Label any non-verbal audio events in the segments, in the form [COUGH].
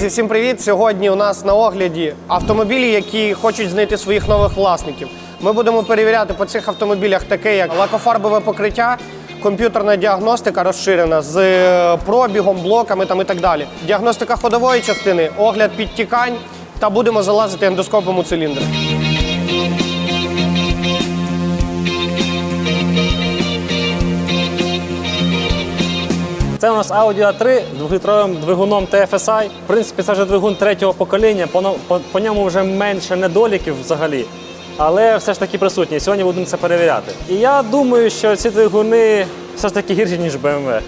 Друзі, всім привіт! Сьогодні у нас на огляді автомобілі, які хочуть знайти своїх нових власників. Ми будемо перевіряти по цих автомобілях таке, як лакофарбове покриття, комп'ютерна діагностика розширена з е, пробігом, блоками там і так далі. Діагностика ходової частини, огляд підтікань та будемо залазити ендоскопом у циліндр. Це у нас Audi A3 з двохлітровим двигуном TFSI. В принципі, це вже двигун третього покоління. По, по, по ньому вже менше недоліків взагалі. Але все ж таки присутні. Сьогодні будемо це перевіряти. І я думаю, що ці двигуни все ж таки гірші, ніж BMW.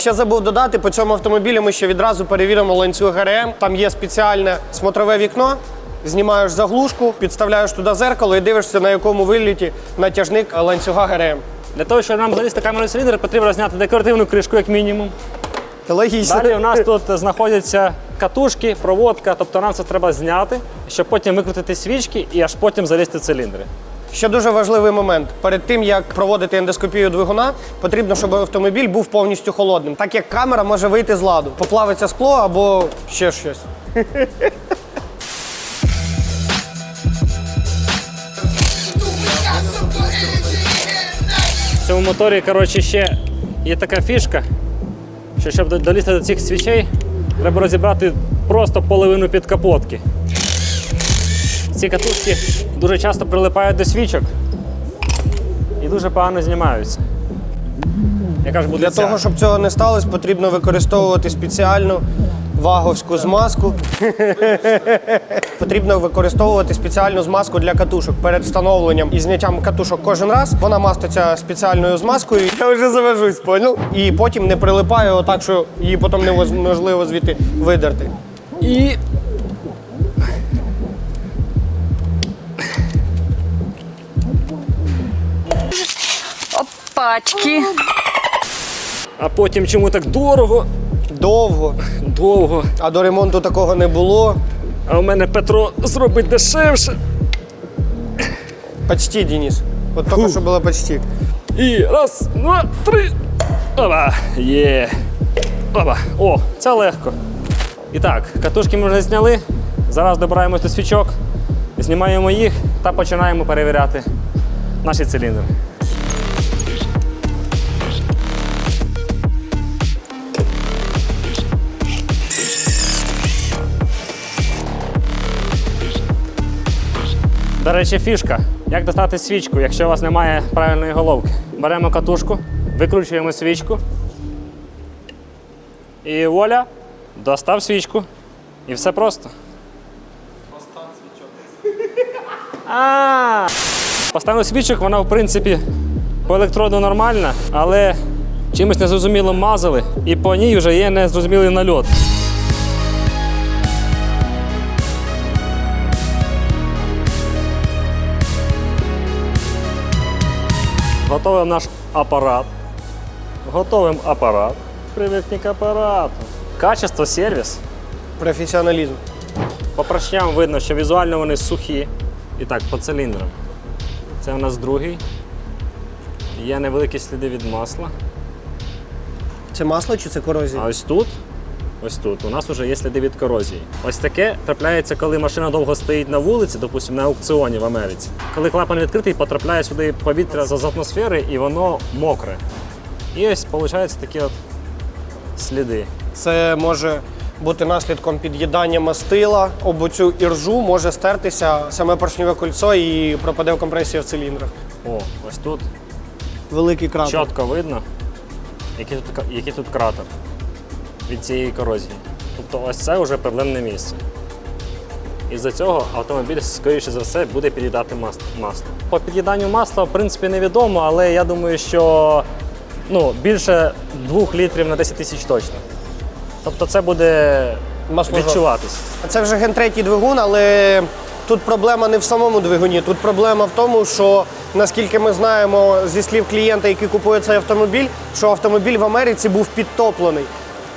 Ще забув додати, по цьому автомобілі ми ще відразу перевіримо ланцюг ГРМ. Там є спеціальне смотрове вікно. Знімаєш заглушку, підставляєш туди зеркало і дивишся, на якому виліті натяжник ланцюга ГРМ. Для того, щоб нам залізти камеру циліндр, потрібно зняти декоративну кришку, як мінімум. Логічно. Далі у нас тут знаходяться катушки, проводка, тобто нам це треба зняти, щоб потім викрутити свічки і аж потім залізти в циліндри. Ще дуже важливий момент. Перед тим як проводити ендоскопію двигуна, потрібно, щоб автомобіль був повністю холодним, так як камера може вийти з ладу, поплавиться скло або ще щось. Цьому моторі, коротше, ще є така фішка, що щоб долізти до цих свічей, треба розібрати просто половину підкапотки. Ці катушки дуже часто прилипають до свічок і дуже погано знімаються. Яка ж буде Для ця? того, щоб цього не сталося, потрібно використовувати спеціальну ваговську змазку. [LAUGHS] потрібно використовувати спеціальну змазку для катушок перед встановленням і зняттям катушок кожен раз. Вона маститься спеціальною змазкою. Я вже завожусь, понял? І потім не прилипає отак, що її потім неможливо звідти видерти. І Пачки. а потім чому так дорого, Довго, довго. а до ремонту такого не було. А у мене Петро зробить дешевше. Почти, Денис. От тільки що було почти. І раз, два, три. Опа, є. Опа. О, це легко. І так, катушки ми вже зняли. Зараз добираємось до свічок, знімаємо їх та починаємо перевіряти наші циліндри. До речі, фішка. Як достати свічку, якщо у вас немає правильної головки? Беремо катушку, викручуємо свічку. І воля, достав свічку. І все просто. А. Поставив свічок, вона, в принципі, по електроду нормальна, але чимось незрозуміло мазали, і по ній вже є незрозумілий нальот. Готовим наш апарат. Готовим апарат. Привикни к. Качество, сервіс. Професіоналізм. По поршням видно, що візуально вони сухі. І так, по циліндрам. Це у нас другий. Є невеликі сліди від масла. Це масло чи це корозія? А ось тут, ось тут, у нас вже є сліди від корозії. Ось таке трапляється, коли машина довго стоїть на вулиці, допустимо, на аукціоні в Америці. Коли клапан відкритий, потрапляє сюди повітря з атмосфери і воно мокре. І ось виходять такі от сліди. Це може бути наслідком під'їдання мастила, об оцю іржу може стертися саме поршневе кольцо і пропаде в компресія в циліндрах. О, ось тут Великий кратер. чітко видно, який тут, який тут кратер від цієї корозії. Тобто ось це вже проблемне місце. Із-за цього автомобіль, скоріше за все, буде під'їдати мас- масло. По під'їданню масла, в принципі, невідомо, але я думаю, що ну, більше 2 літрів на 10 тисяч точно. Тобто це буде відчуватись. Це вже ген третій двигун, але тут проблема не в самому двигуні. Тут проблема в тому, що наскільки ми знаємо зі слів клієнта, який купує цей автомобіль, що автомобіль в Америці був підтоплений.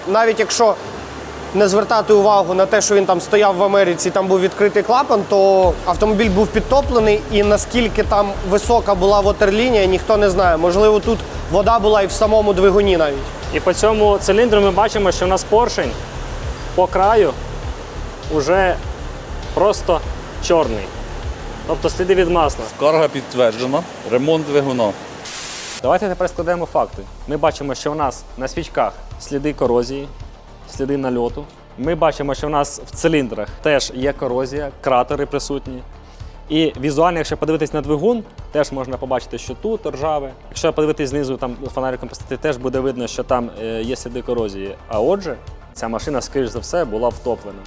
Навіть якщо не звертати увагу на те, що він там стояв в Америці, там був відкритий клапан, то автомобіль був підтоплений, і наскільки там висока була ватерлінія, ніхто не знає. Можливо, тут вода була і в самому двигуні навіть. І по цьому циліндру ми бачимо, що у нас поршень по краю вже просто чорний. Тобто сліди від масла. Скарга підтверджена. Ремонт двигуна. Давайте тепер складемо факти. Ми бачимо, що у нас на свічках сліди корозії, сліди нальоту. Ми бачимо, що у нас в циліндрах теж є корозія, кратери присутні. І візуально, якщо подивитись на двигун, теж можна побачити, що тут ржаве. Якщо подивитись знизу, там фонариком посвітити, теж буде видно, що там е, є сліди корозії. А отже, ця машина, скоріш за все, була втоплена.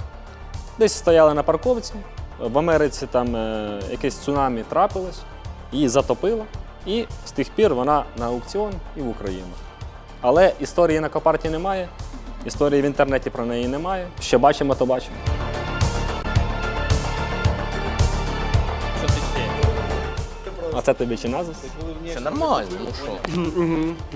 Десь стояли на парковці. В Америці там е, якесь цунамі трапилось, її затопило, і з тих пір вона на аукціон і в Україну. Але історії на копарті немає, історії в інтернеті про неї немає. Що бачимо, то бачимо. А це тобі чи назис? Це нормально, ну що.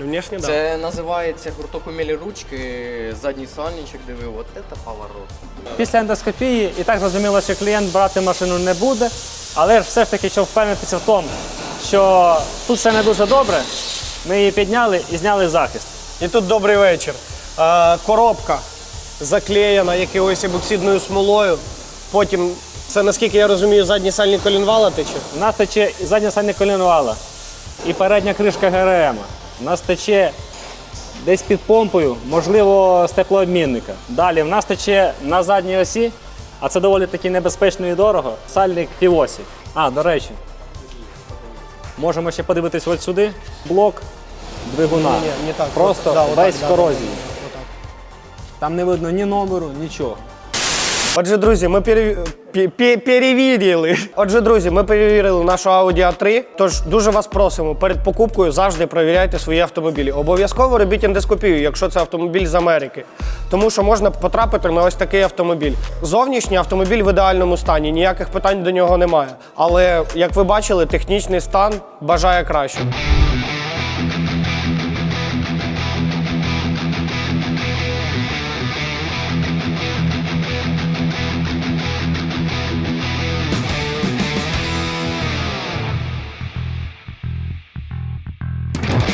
Внешне, да. Це називається гурток умілі ручки, задній сальничок, диви, от це поворот. Після ендоскопії і так зрозуміло, що клієнт брати машину не буде, але ж все ж таки, щоб впевнитися в тому, що тут все не дуже добре, ми її підняли і зняли захист. І тут добрий вечір. Коробка заклеєна якоюсь ебоксидною смолою. Потім, це наскільки я розумію, задній сальник колінвала тече. У нас тече і задня сальня колінвала, і передня кришка ГРМ. У нас тече десь під помпою, можливо, з теплообмінника. Далі в нас тече на задній осі, а це доволі таки небезпечно і дорого. Сальник півосі. А, до речі, можемо ще подивитись от сюди. Блок двигуна. Ні, ні, не так. Просто да, весь да, в корозії. Там не видно ні номеру, нічого. Отже, друзі, ми перев... пе- пе- перевірили. Отже, друзі, ми перевірили нашу Audi A3. Тож дуже вас просимо, перед покупкою завжди перевіряйте свої автомобілі. Обов'язково робіть ендоскопію, якщо це автомобіль з Америки. Тому що можна потрапити на ось такий автомобіль. Зовнішній автомобіль в ідеальному стані, ніяких питань до нього немає. Але як ви бачили, технічний стан бажає кращого.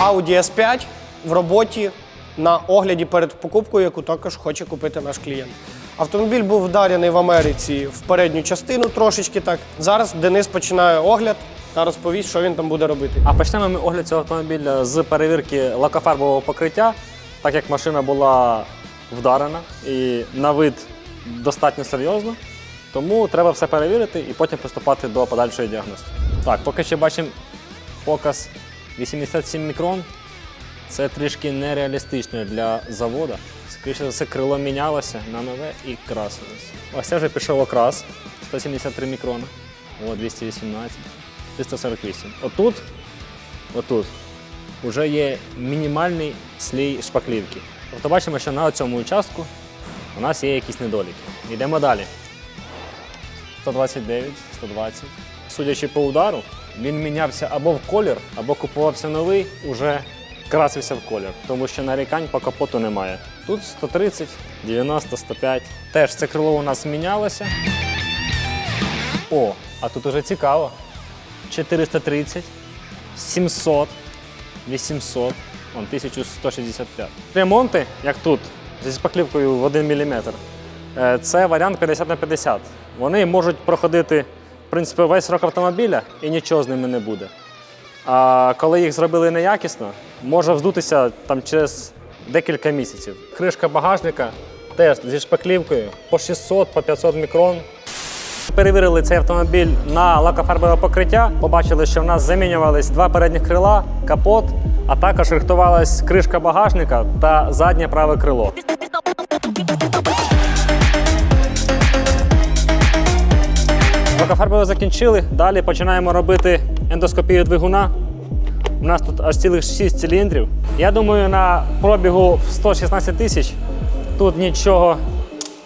Audi S5 в роботі на огляді перед покупкою, яку також хоче купити наш клієнт. Автомобіль був вдарений в Америці в передню частину трошечки так. Зараз Денис починає огляд та розповість, що він там буде робити. А почнемо ми огляд цього автомобіля з перевірки лакофарбового покриття, так як машина була вдарена і на вид достатньо серйозно. Тому треба все перевірити і потім приступати до подальшої діагностики. Так, поки що бачимо показ 87 мікрон. Це трішки нереалістично для заводу. Скоріше за все, крило мінялося на нове і красилося. Ось це вже пішов окрас 173 мікрона. О, 218, 348. Отут, отут вже є мінімальний слій шпаклівки. Тобто бачимо, що на цьому участку у нас є якісь недоліки. Йдемо далі. 129, 120. Судячи по удару, він мінявся або в колір, або купувався новий, уже красився в колір, тому що нарікань по капоту немає. Тут 130, 90, 105. Теж це крило у нас мінялося. О, а тут уже цікаво. 430, 700, 800, он 1165. Ремонти, як тут, зі шпаклівкою в 1 мм. Е, Це варіант 50 на 50. Вони можуть проходити в принципі, весь рок автомобіля і нічого з ними не буде. А коли їх зробили неякісно, може вздутися там через декілька місяців. Кришка багажника теж зі шпаклівкою по 600, по 500 мікрон. Перевірили цей автомобіль на лакофарбове покриття. Побачили, що в нас замінювались два передніх крила, капот, а також рихтувалась кришка багажника та заднє праве крило. Лакофарбове закінчили. Далі починаємо робити ендоскопію двигуна. У нас тут аж цілих 6 циліндрів. Я думаю, на пробігу в 116 тисяч тут нічого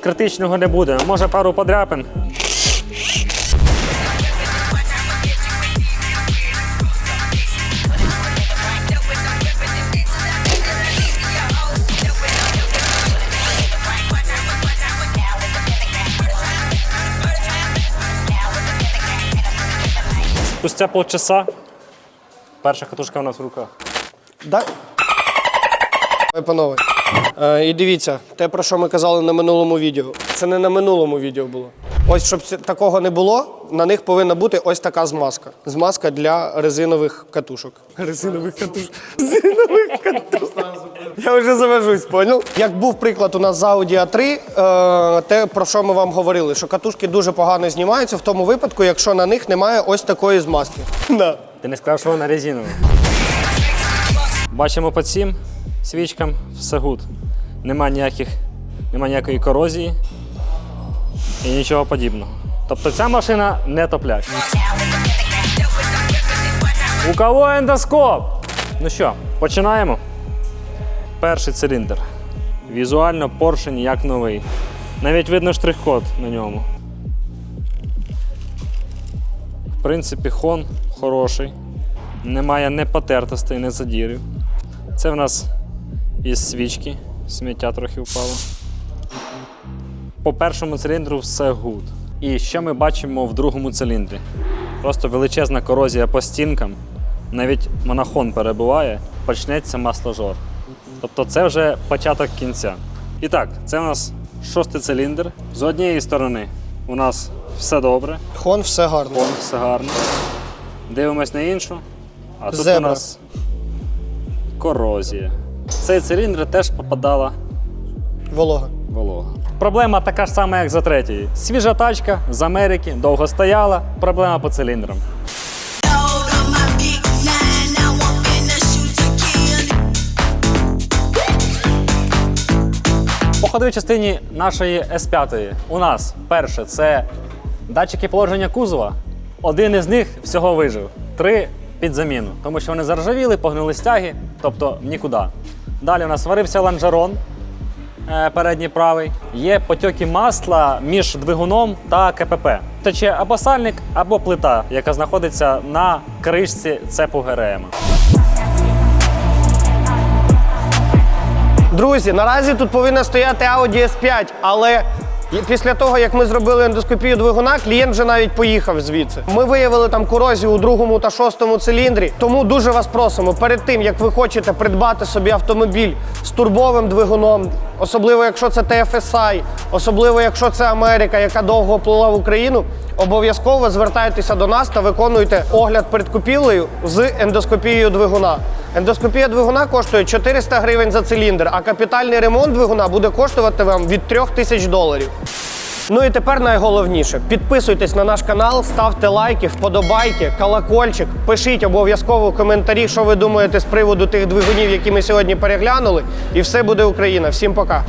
критичного не буде. Може пару подряпин. Спустя полчаса перша катушка у нас в руках. Да? Панове, е, і дивіться, те, про що ми казали на минулому відео. Це не на минулому відео було. Ось щоб такого не було, на них повинна бути ось така змазка. Змазка для резинових катушок. Резинових катушок. Резинових катушок. Я вже завожусь, поняв? Як був приклад у нас з Audi A3, е, те, про що ми вам говорили, що катушки дуже погано знімаються в тому випадку, якщо на них немає ось такої змазки. Ти не сказав, що вона резинова. Бачимо по цим свічкам все гуд. Нема ніяких, нема ніякої корозії і нічого подібного. Тобто ця машина не топляч. У кого ендоскоп? Ну що, починаємо. Перший циліндр. Візуально поршень як новий. Навіть видно штрих-код на ньому. В принципі, хон хороший. Немає не потертостей, не задірів. Це в нас із свічки. Сміття трохи впало. По першому циліндру все гуд. І що ми бачимо в другому циліндрі? Просто величезна корозія по стінкам. Навіть монохон перебуває, почнеться масложор. Тобто це вже початок кінця. І так, це у нас шостий циліндр. З однієї сторони у нас все добре, Хон все гарно. Фон, все гарно. Дивимось на іншу. А тут Зебра. у нас корозія. В цей циліндр теж попадала Волога. волога. Проблема така ж сама, як за третьої. Свіжа тачка з Америки, довго стояла. Проблема по циліндрам. По частині нашої С5 у нас перше це датчики положення кузова. Один із них всього вижив. Три під заміну, тому що вони заржавіли, погнули стяги, тобто нікуди. Далі у нас сварився ланжерон передній правий. Є потьоки масла між двигуном та КПП. Тече або сальник, або плита, яка знаходиться на кришці цепу ГРМ. Друзі, наразі тут повинна стояти Audi S5, але після того, як ми зробили ендоскопію двигуна, клієнт вже навіть поїхав звідси. Ми виявили там корозію у другому та шостому циліндрі. Тому дуже вас просимо, перед тим як ви хочете придбати собі автомобіль з турбовим двигуном, особливо якщо це TFSI, особливо якщо це Америка, яка довго плила в Україну, обов'язково звертайтеся до нас та виконуйте огляд перед купівлею з ендоскопією двигуна. Ендоскопія двигуна коштує 400 гривень за циліндр, а капітальний ремонт двигуна буде коштувати вам від 3 тисяч доларів. Ну і тепер найголовніше: підписуйтесь на наш канал, ставте лайки, вподобайки, колокольчик, пишіть обов'язково коментарі, що ви думаєте з приводу тих двигунів, які ми сьогодні переглянули. І все буде Україна. Всім пока.